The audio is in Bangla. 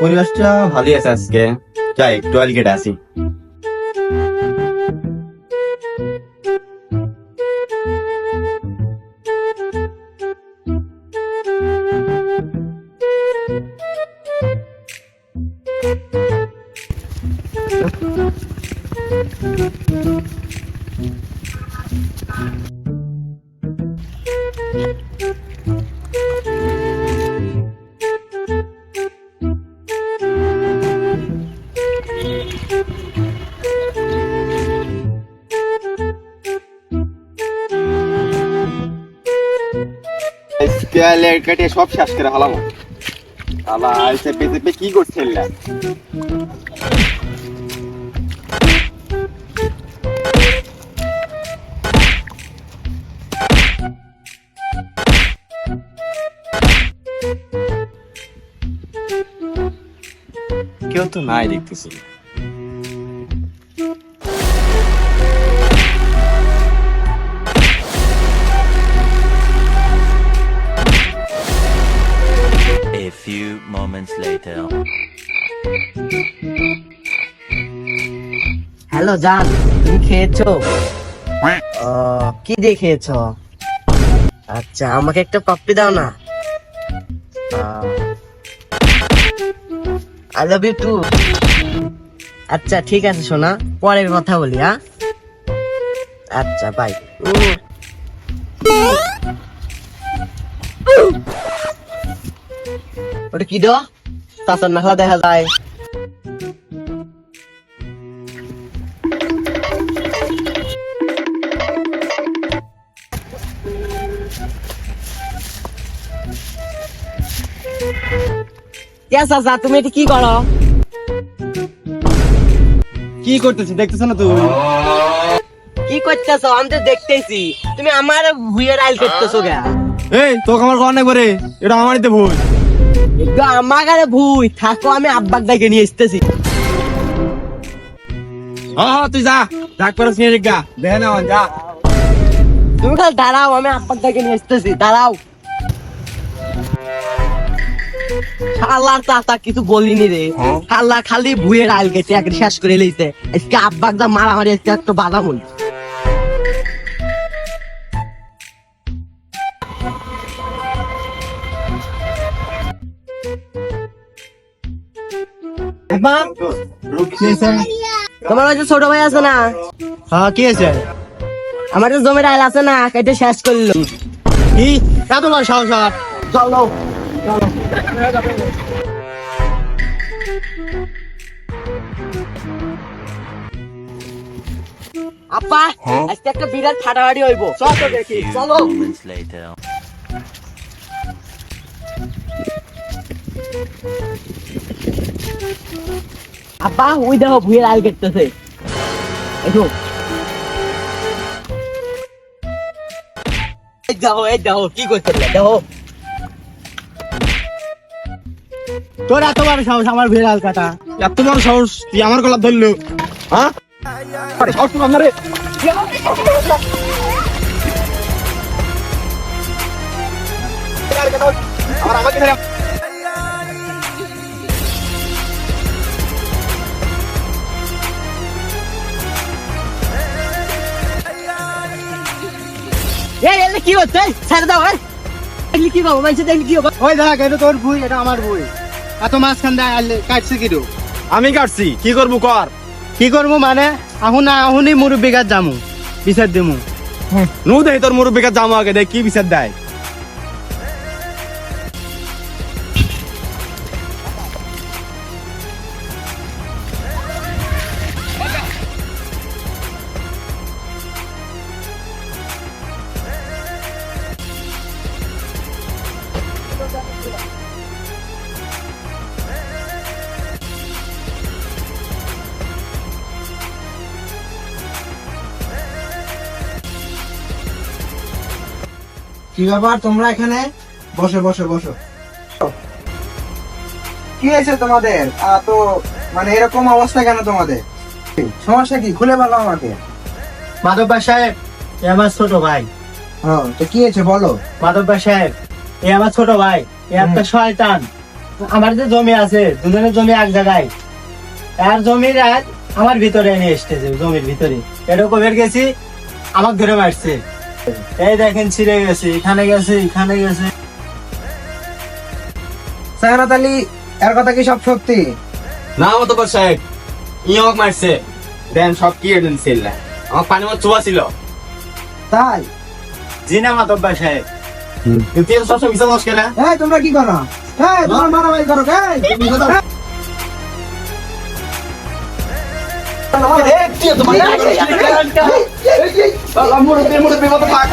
পরিবেশটা ভালোই আছে আজকে। যাই একটু আলগেটে আসি লেট কাটিয়ে সব শেষ করে হলাম আলা আইসে পেতে কি করছে? কেউ তো নাই দেখতেছি হ্যালো জান তুমি খেয়েছো? কি দিয়ে খেয়েছো? আচ্ছা আমাকে একটা পাপ্পি দাও না। আই লাভ ইউ টু আচ্ছা ঠিক আছে সোনা পরে কথা বলি হ্যাঁ? আচ্ছা বাই ওটা কি দেওয়া তাসার নাখলা দেখা যায়। Yes, চাচা তুমি এটা কি করো? কি করতেছি? দেখতেছ না তুই কি করতেছো? আমি তো দেখতেছি। তুমি আমার ভুইয়ের আইল করতেছো কে এই তোকে আমার কর একবারে এটা আমারই ভুল একটু আমার গায়ে ভুই। থাকো আমি আব্বাক ডাকে নিয়ে আসতেছি। হ্যাঁ তুই যা। ডাক পারস নিয়ে গা। দেখে না যা। তুমি খালি দাঁড়াও আমি আব্বাক ডাকে নিয়ে আসতেছি। দাঁড়াও। আল্লাহর চাচা কিছু বলিনি রে। আল্লাহ খালি আইল গেছে শেষ করে লইছে। আজকে আব্বাক যা মারামারি আজকে একটু বাধা মন। তোমার ওই যে ছোট ভাই আছে না? হ্যাঁ কি আছে? আমার যে জমির আইল আছে না কেটে শেষ করল। কি? এত বড় সাহস চলো। আপা আজকে একটা বিরাট ফাটাফাটি হইব। চল তো দেখি চলো। আপা ওই দেখো ভুয়ের আল কেটতেছে। এই দেখো। এই দেখো কি করছে দেখো। তোর এত বড় সাহস আমার ভিড়াল কাটা এত বড় সাহস? তুই আমার গলা ধরলো? হ্যাঁ? সাহস তো আমার আমাকে এই কি হচ্ছে ছেড়ে দাও এই কি করব? বাইসে দেখলি কি হবে ওই দেখ এটা তোর ভুই এটা আমার ভুই এত মাঝখান দিয়ে আইলে কাটছে কি রে? আমি কাটছি কি করব কর? কি করব মানে? আহু না আহুনি মুরব্বী গাছ জামু বিচার দিমু। নু দেই তোর মুরব্বী গাছ জামু আগে দেখ কি বিচার দেয়। কি ব্যাপার? তোমরা এখানে? বসো বসো বসো। কি হয়েছে তোমাদের? তো মানে এরকম অবস্থা কেন তোমাদের? সমস্যা কি? খুলে বলো আমাকে। মাধব সাহেব এ আমার ছোট ভাই। হ্যাঁ তো কি হয়েছে? বলো। মাধব সাহেব এ আমার ছোট ভাই। এ একটা শয়তান। আমার যে জমি আছে দুজনের জমি এক জায়গায়। আর জমির আমার ভিতরে এনে এসতেছে জমির ভিতরে। এরকমের গেছি আমাকে ধরে মারছে। এই দেখেন ছিঁড়ে গেছে এখানে গেছে এখানে গেছে। সায়নাত আলী এর কথা কি সব সত্যি? না সাহেব ইয়ক মারছে। দেন সব কি এজেন্সি ছিল আমার পানি মত চুয়া ছিল। তাই? জি না মাতব্বা সাহেব। তুই সবসময় দশ কেনা? এই তোমরা কি করো? এই তোমরা মারামারি করো এই। মুরব্বী মুরব্বী মতো থাক